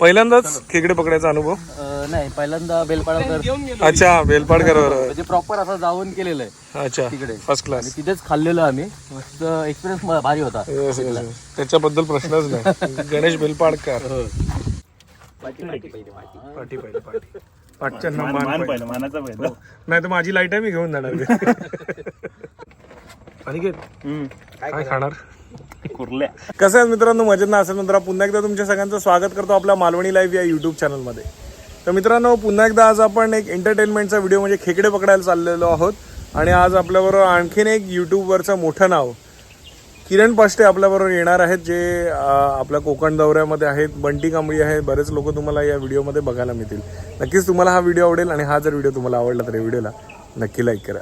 पहिल्यांदाच खेकडे पकडायचा अनुभव? अं, नाही पहिल्यांदा बेलपाडावर अच्छा बेलपाडकर बरोबर म्हणजे प्रॉपर असं जाऊन केलेलं आहे. अच्छा तिकडे. फर्स्ट क्लास तिथेच खाल्लेलं आम्ही. मस्त एक्सपिरियन्स भारी होता. त्याच्याबद्दल प्रश्नच नाही. गणेश बेलपाडकर. हो. पाठी पाहिजे पाठी पाठच्यांना मान मान पाहिजे. पहिलं मानाचा पहिलं. नाही तर माझी लाइट आहे मी घेऊन जाणार. अनिकेत काय खाणार? कुर्ल्या. कसं आहे मित्रांनो मजेत ना असेल मित्रा पुन्हा एकदा तुमच्या सगळ्यांचं स्वागत करतो आपल्या मालवणी लाईव्ह या युट्यूब चॅनलमध्ये तर मित्रांनो पुन्हा एकदा आज आपण एक एंटरटेनमेंटचा व्हिडिओ म्हणजे खेकडे पकडायला चाललेलो आहोत. आणि आज आपल्याबरोबर आणखीन एक यूट्यूबवरचं मोठं नाव किरण पाष्टे आपल्याबरोबर येणार आहेत जे आपल्या कोकण दौऱ्यामध्ये आहेत बंटी कांबळी आहे बरेच लोक तुम्हाला या व्हिडिओमध्ये बघायला मिळतील. नक्कीच तुम्हाला हा व्हिडिओ आवडेल आणि हा जर व्हिडिओ तुम्हाला आवडला तर या व्हिडिओला नक्की लाईक करा.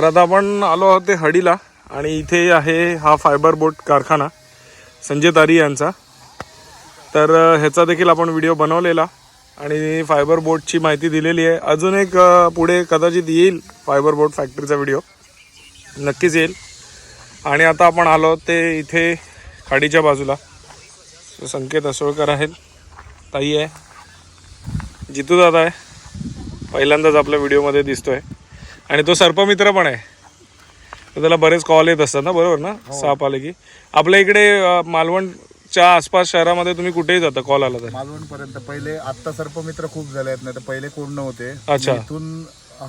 तर आता आपण आलो आहोत ते हडीला आणि इथे आहे हा फायबर बोट कारखाना संजय तारी यांचा. तर ह्याचा देखील आपण व्हिडिओ बनवलेला आणि फायबर बोटची माहिती दिलेली आहे. अजून एक पुढे कदाचित येईल फायबर बोट फॅक्टरीचा व्हिडिओ. नक्कीच येईल. आणि आता आपण आलो ते इथे खाडीच्या बाजूला. संकेत असोळकर आहेत. ताई आहे. जितू दादा आहे. पहिल्यांदाच आपल्या व्हिडिओमध्ये दिसतो आहे आणि तो सर्पमित्र पण आहे. तर त्याला बरेच कॉल येत असतात ना बरोबर ना? साप आले की. आपल्या इकडे अं, मालवणच्या आसपास शहरामध्ये तुम्ही कुठेही जाता कॉल आला तर? मालवण पर्यंत पहिले आता सर्पमित्र खूप झाले आहेत नाही तर पहिले कोण नव्हते. अच्छा. इथून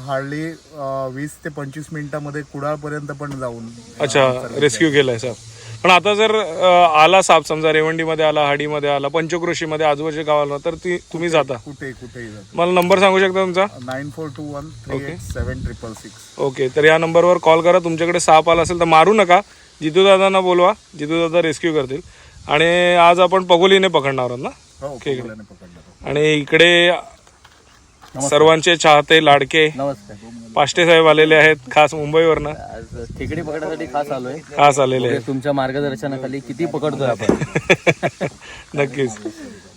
हार्डली वीस ते पंचवीस मिनिटामध्ये कुडाळ पर्यंत पण जाऊन अच्छा रेस्क्यू केलाय साप. पण आता जर आला साप समजा रेवंडीमध्ये आला हाडीमध्ये आला पंचक्रोशीमध्ये आजूबाजूच्या गावाला तर ती तुम्ही जाता. कुठे कुठेही जातो. मला नंबर सांगू शकता तुमचा? Nine four two one three eight seven triple six. Okay तर या नंबरवर कॉल करा. तुमच्याकडे साप आला असेल तर मारू नका. जितू दादांना बोलवा. जितू दादा रेस्क्यू करतील. आणि आज आपण पगोलीने पकडणार आहोत ना? हो कोकणाने पकडलं आणि इकडे सर्वांचे चाहते लाडके. नमस्कार. पाष्टे साहेब आलेले आहेत खास मुंबईवरनं. आज खेकडी पकडण्यासाठी खास आलोय. खास आलेले आहेत. तुमच्या मार्गदर्शनाखाली किती पकडतोय आपण. नक्कीच.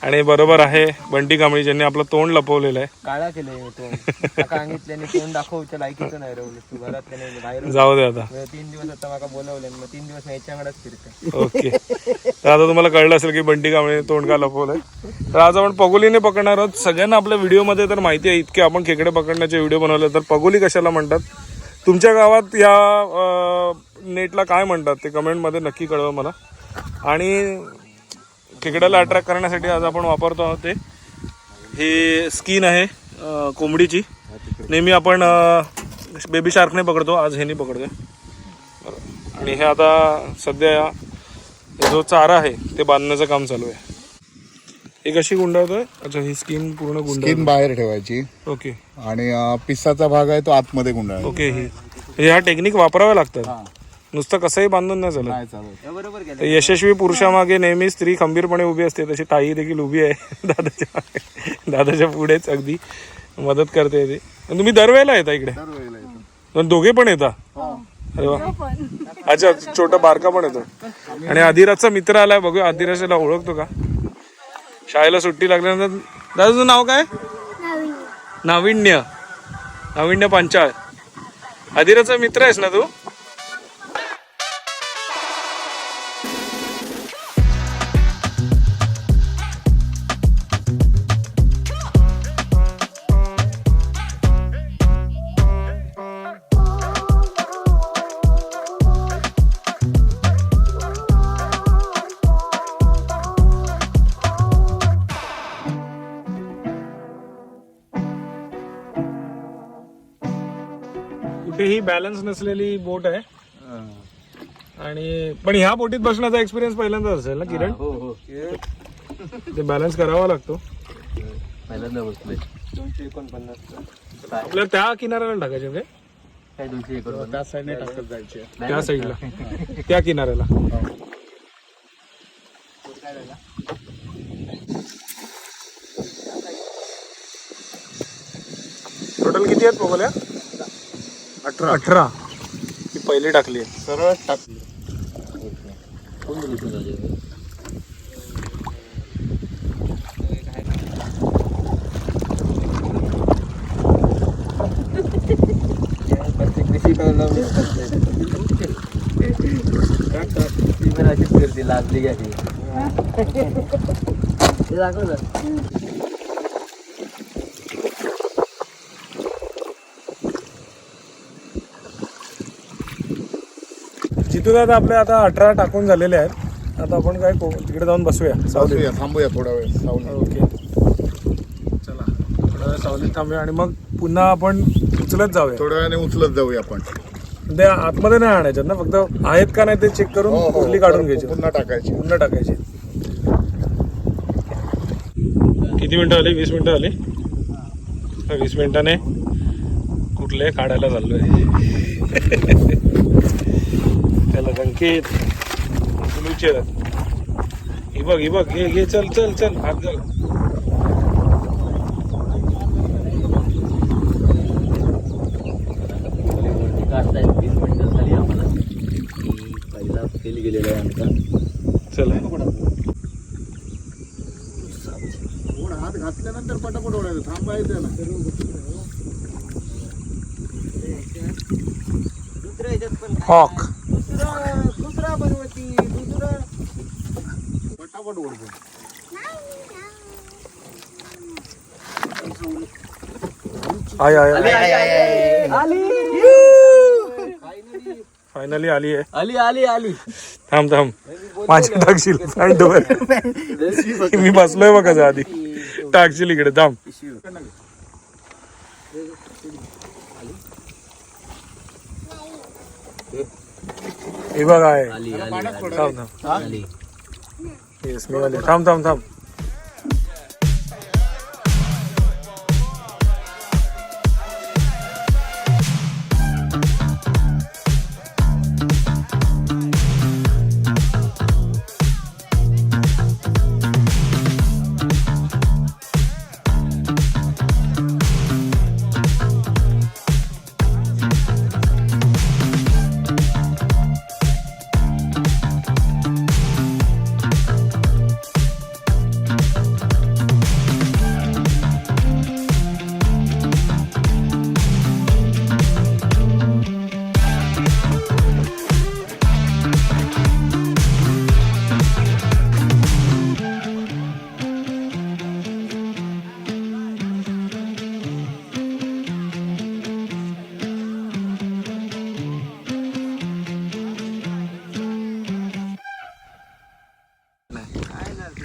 आणि बरोबर आहे बंटी कांबळी ज्यांनी आपलं तोंड लपवलेलं आहे. काळा केलंय तो सांगितल्याने तोंड दाखवच्या लायकीचं नाही रवलं तू घरात बाहेर जाऊ दे आता. तीन दिवस आता माका बोलवले मग तीन दिवस याच्याकडेच फिरते ओके. तर आता तुम्हाला कळलं असेल की बंटी कांबळे तोंड का लपवलंय. तर आज आपण पगोलीने पकडणार आहोत. सगळ्यांना आपल्या व्हिडिओमध्ये तर माहिती आहे इतके आपण खेकडे पकडण्याचे व्हिडिओ बनवले तर पगोली कशाला म्हणतात? तुमच्या गावात या नेटला काय म्हणतात? ते कमेंटमध्ये नक्की कळवा मला. आणि खेकड्याला अट्रॅक्ट करण्यासाठी आज आपण वापरतो आहोत ते. ही स्किन आहे कोंबडीची. नेहमी आपण बेबी शार्कने पकडतो. आज ह्यानी पकडतोय. आणि हे आता सध्या जो चारा आहे ते बांधण्याचं काम चालू आहे. हे कशी गुंडाळतोय? अच्छा ही स्किन पूर्ण गुंडाळ स्किन बाहेर ठेवायची. ओके आणि अं, पिसाचा भाग आहे तो आतमध्ये गुंडाळ ओके ही. म्हणजे ह्या टेक्निक वापराव्या लागतात. नुसतं कसंही बांधून नाही गेलं तर यशस्वी पुरुषामागे नेहमी स्त्री खंबीरपणे उभी असते. तशी ताई देखील उभी आहे. दादाच्या मागे. दादाच्या पुढेच अगदी मदत करते ती. आणि तुम्ही दरवेळेला येता इकडे. पण दोघे पण येता? अरे वा. अच्छा छोटा बारका पण येतो. आणि अधिराजचा मित्र आलाय. बघूया अधिराजला ओळखतो का? शाळेला सुट्टी लागल्यानंतर दादा तुझं नाव काय? नाविन्य. नाविन्य पांचाळ. अधिराजचा मित्र आहेस ना तू? कुठेही बॅलन्स नसलेली बोट आहे. आणि पण ह्या बोटीत बसण्याचा एक्सपिरियन्स पहिल्यांदा असेल ना किरण? हो हो ते बॅलन्स करावा लागतो. पहिल्यांदा बसलोय. दोनशे एकोणपन्नास आपल्याला त्या किनाऱ्याला टाकायचे म्हणजे? काय दोनशे एकोणपन्नास त्या साईडने टाकत जायचे. त्या साईडला त्या किनाऱ्याला. टोटल किती आहेत पोगोल्या अठरा. अठरा. ही पहिली टाकली आहे. सरळ टाकली. ती लाजली घ्या ती? ते दाखव ना. जिथून आता अठरा टाकून झालेले आहेत. आता आपण काय को- तिकडे जाऊन बसूया. सावलीत थांबूया थोडा वेळ. सावली. ओके. चला. थोडा वेळ सावलीत थांबूया आणि मग पुन्हा आपण उचलत जाऊया. थोड्या वेळाने उचलत जाऊया आपण. ते आतमध्ये नाही आणायच्यात ना? फक्त आहेत का नाही ते चेक करून हो, हो. कुठली काढून घ्यायची. पुन्हा टाकायची. पुन्हा टाकायची. किती मिनिटं आली? वीस मिनिटं आली? हा, वीस मिनिटाने कुठले काढायला चाललोय? संकेत. उचलूचे ही बघ ही बघ चल चल चल हात घाल. वरती काढतायत वीस मिनिटं झाली आम्हाला की पहिला फेल गेलेला आहे आमचा चल. ओढ, हात घातल्यानंतर पटापट ओढायचं थांबायचं ना दुसऱ्या ह्याच्यात पण hawk eye eye eye. Finally आली. आहे. आली आली आली. थांब थांब. माझी टाकशील. पॅन्ट वर मी बसलोय बघ कसं आधी. टाकशील इकडे थांब. हे बघ आहे थांब थांब. आली. येस मी आले. थांब थांब थांब.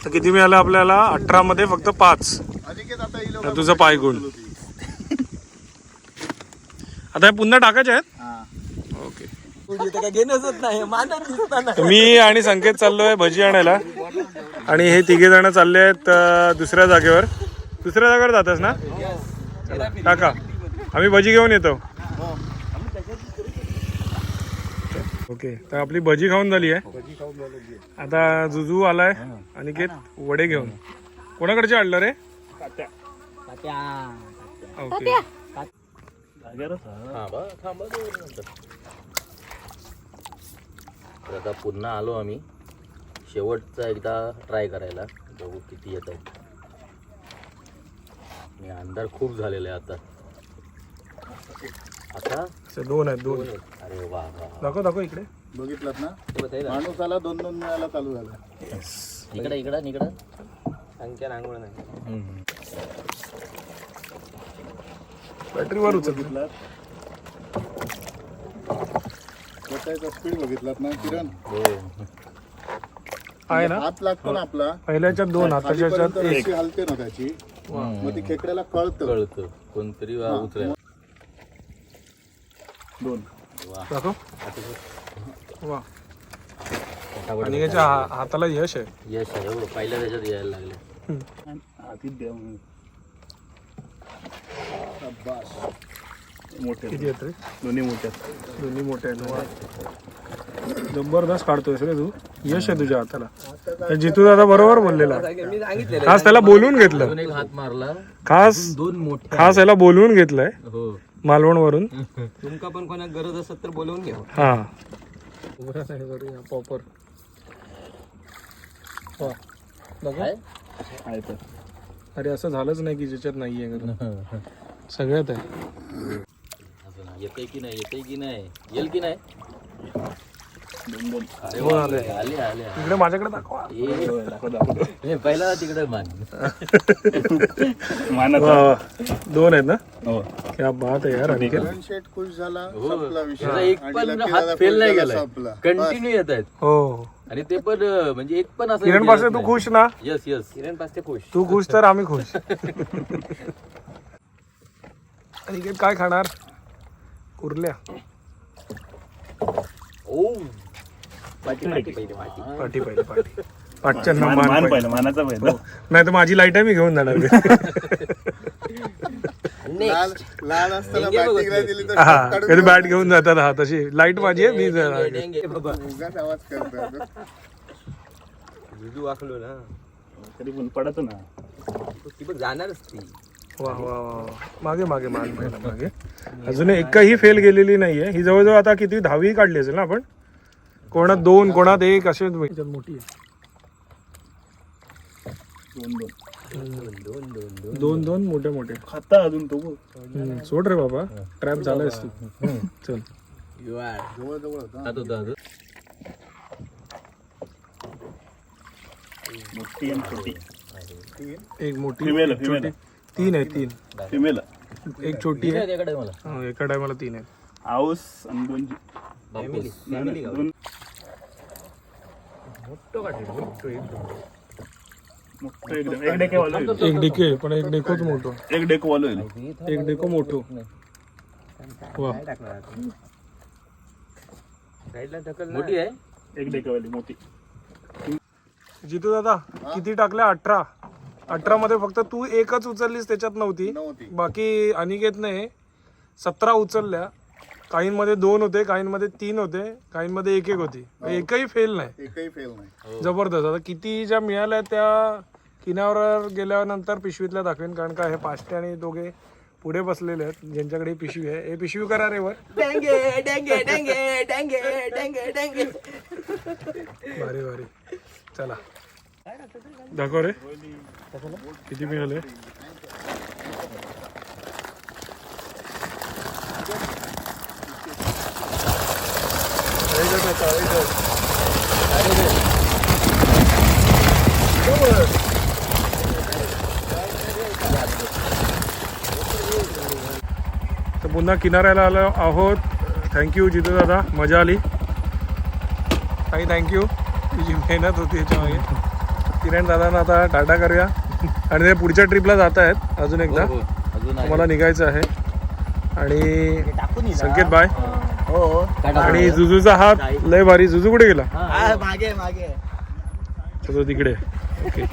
तर किती मिळालं आपल्याला? अठरा मध्ये फक्त पाच. तर तुझं पाय गुण आता हे पुन्हा टाकायचे आहेत? ओके. मी आणि संकेत चाललोय भजी आणायला. आणि हे तिघे जण चालले आहेत दुसऱ्या जागेवर. दुसऱ्या जागेवर जातस ना? काका आम्ही भजी घेऊन येतो. ओके तर आपली भजी खाऊन झाली आहे. आता जुजू आलाय आणि घेत वडे घेऊन. कोणाकडचे आणलं रे? ओके. तर आता पुन्हा आलो आम्ही. शेवटचा एकदा ट्राय करायला. बघू किती येत आहे आणि अंधार खूप झालेला आहे आता. आता? असे दोन आहेत दोन. अरे वा वा दाखव दाखव इकडे. बघितलात ना? माणूस आला दोन दोन वेळाला चालू झाला. इकडे इकडं इकडं. संख्या नांगोळ नाही. बॅटरीवर उचल. त्याचा स्पीड बघितलात ना किरण? हो. आहे ना? हात लागतो ना आपला. पहिल्याच्यात दोन हाताच्या हलते ना त्याची. मग ती खेकड्याला कळतं. कळतं. कोणतरी वा उतरेल. दोन. दाखव वा. आणि याच्या हा- हाताला यश आहे. यश आहे हो. पहिल्या त्याच्यात यायला लागले. हातीत द्या म्हणून. शाबास. मोठे किती आहेत रे? दोन्ही मोठे दोन्ही मोठे आहेत. वा. जबरदस्त काढतोयस रे तू. यश आहे तुझ्या हाताला. तर जितू दादा बरोबर बोललेला. खास त्याला बोलवून घेतलं. अजून एक हात मारला. खास दोन मोठे खास याला बोलवून घेतलंय. हो. मालवण वरून तुमका पण कोणाक गरज असत तर बोलवून घ्या हा. पॉपर काय? अरे असं झालंच नाही की ज्याच्यात नाहीये घरी. सगळ्यात आहे. येतंय की नाही? येतंय की नाही? येईल की नाही? अरे दोन वा, आले. आले आले. इकडे माझ्याकडे दाखवा. ए, पहिला तिकडे मान. वा, वा. दोन आहेत ना? हो. क्या बात आहे यार अनिकेत शेट खुश झाला हो. विषय. एक आणि पण हात फेल नाही संपला. कंटिन्यू येत आहेत. हो. आणि ते पण अं, म्हणजे एक पण असं किरण पासे तू खुश ना? यस यस किरण पाचते खुश. तू खुश तर आम्ही खुश. अनिकेत काय खाणार? कुर्ल्या ओ पाठी पाठी पहिली पाठी. पाठी पाहिजे पाठी. पाठच्या मान. पहिलं मानाचा पहिलं. नाही तर माझी लाइट आहे मी घेऊन जाणार. लाल लाल असताना डेंगे बॅटिंगला बघत दिली तर हा काढून कधी बॅट घेऊन जातात हा तशी लाइट माझी आहे मी जाणार. डेंगे बाबा. उगाच आवाज करतात जुजू वाकलो ना. तरी पण पडतो ना. ती पण जाणारच ती. वा वा वा वा. मागे मागे मान पहिला मागे. अजून एकही फेल गेलेली नाहीये. ही जवळजवळ आता किती दहावी काढली असेल ना आपण? कोणात दोन कोणात एक असे मोठी आहे. दोन दोन. दोन दोन दोन दोन दोन मोठे मोठे. खाता अजून तो हम्म, सोड रे बाबा. ट्रॅप झालायस तू. चल. यू आर जवळ जवळ होता हात होता हात. मोठी आणि छोटी. एक मोठी Female, एक छोटी. तीन आहे तीन. फिमेल एक छोटी आहे. मला. हा, एका टायमाला तीन आहे. आऊस आणि दोन फॅमिली फॅमिली एक डेको पण एक डेकोच मोठो एक डेको वालो एक डेको मोठो वा मोठी आहे? एक डेको वाली मोठी. जितू दादा किती टाकल्या? अठरा. अठरा मध्ये फक्त तू एकच उचललीस त्याच्यात नव्हती. नव्हती. बाकी अनिकेतने सतरा उचलल्या. काहींमध्ये दोन होते काहींमध्ये तीन होते काहींमध्ये एक एक होती. एकही फेल नाही. एकही फेल नाही. जबरदस्त. आता किती ज्या मिळाल्या त्या किनाऱ्यावर गेल्यानंतर पिशवीतल्या दाखवेन कारण का हे पाचटे आणि दोघे पुढे बसलेले आहेत. ज्यांच्याकडे ही पिशवी आहे हे पिशवी करा रे वर. डेंगे डेंगे डेंगे डेंगे डेंगे डेंगे. भारी भारी. चला. दाखव रे. किती मिळाले? तर पुन्हा किनाऱ्याला आलो आहोत. थँक्यू जितू दादा. मजा आली. काही थँक्यू तुझी मेहनत होती याच्यामागे. किरण दादांना आता टाटा करूया. आणि ते पुढच्या ट्रिपला जात आहेत अजून एकदा. हो, आहे. मला निघायचं आहे. आणि संकेत बाय हो. आणि जुजूचा हात लय भारी. जुजू कुठे गेला? मागे मागे. तर तो तिकडे. ओके.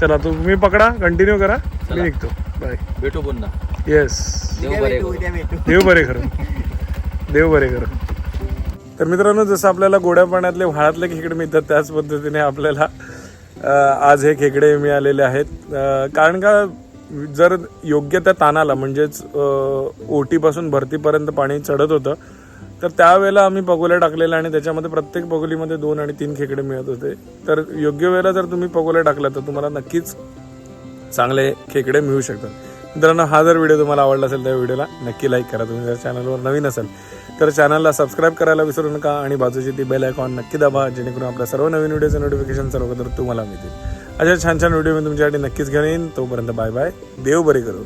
चला तुम्ही पकडा. कंटिन्यू करा. मी निघतो. बाय भेटू पुन्हा. येस देव बरे करू. देव बरे खरं देव बरे खरं तर मित्रांनो जसं आपल्याला गोड्या पाण्यातले व्हाळातले खेकडे मिळतात त्याच पद्धतीने आपल्याला आज हे खेकडे मिळालेले आहेत. कारण का जर योग्य त्या तानाला म्हणजेच ओटीपासून भरतीपर्यंत पाणी चढत होतं तर त्यावेळेला आम्ही पगोल्या टाकलेल्या आणि त्याच्यामध्ये प्रत्येक पगोलीमध्ये दोन आणि तीन खेकडे मिळत होते. तर योग्य वेळेला जर तुम्ही पगोल्या टाकल्या तर तुम्हाला नक्कीच चांगले खेकडे मिळू शकतात. मित्रांनो हा जर व्हिडिओ तुम्हाला आवडला असेल तर व्हिडिओला नक्की लाईक करा. तुम्ही जर चॅनलवर नवीन असेल तर चॅनलला सबस्क्राईब करायला विसरू नका आणि बाजूची ती बेल आयकॉन नक्की दाबा जेणेकरून आपल्या सर्व नवीन व्हिडिओचं नोटिफिकेशन सर्व तुम्हाला मिळतील. अशा छान छान व्हिडिओ मी तुमच्यासाठी नक्कीच घेऊन येईन. तोपर्यंत बाय बाय देव बरे करू.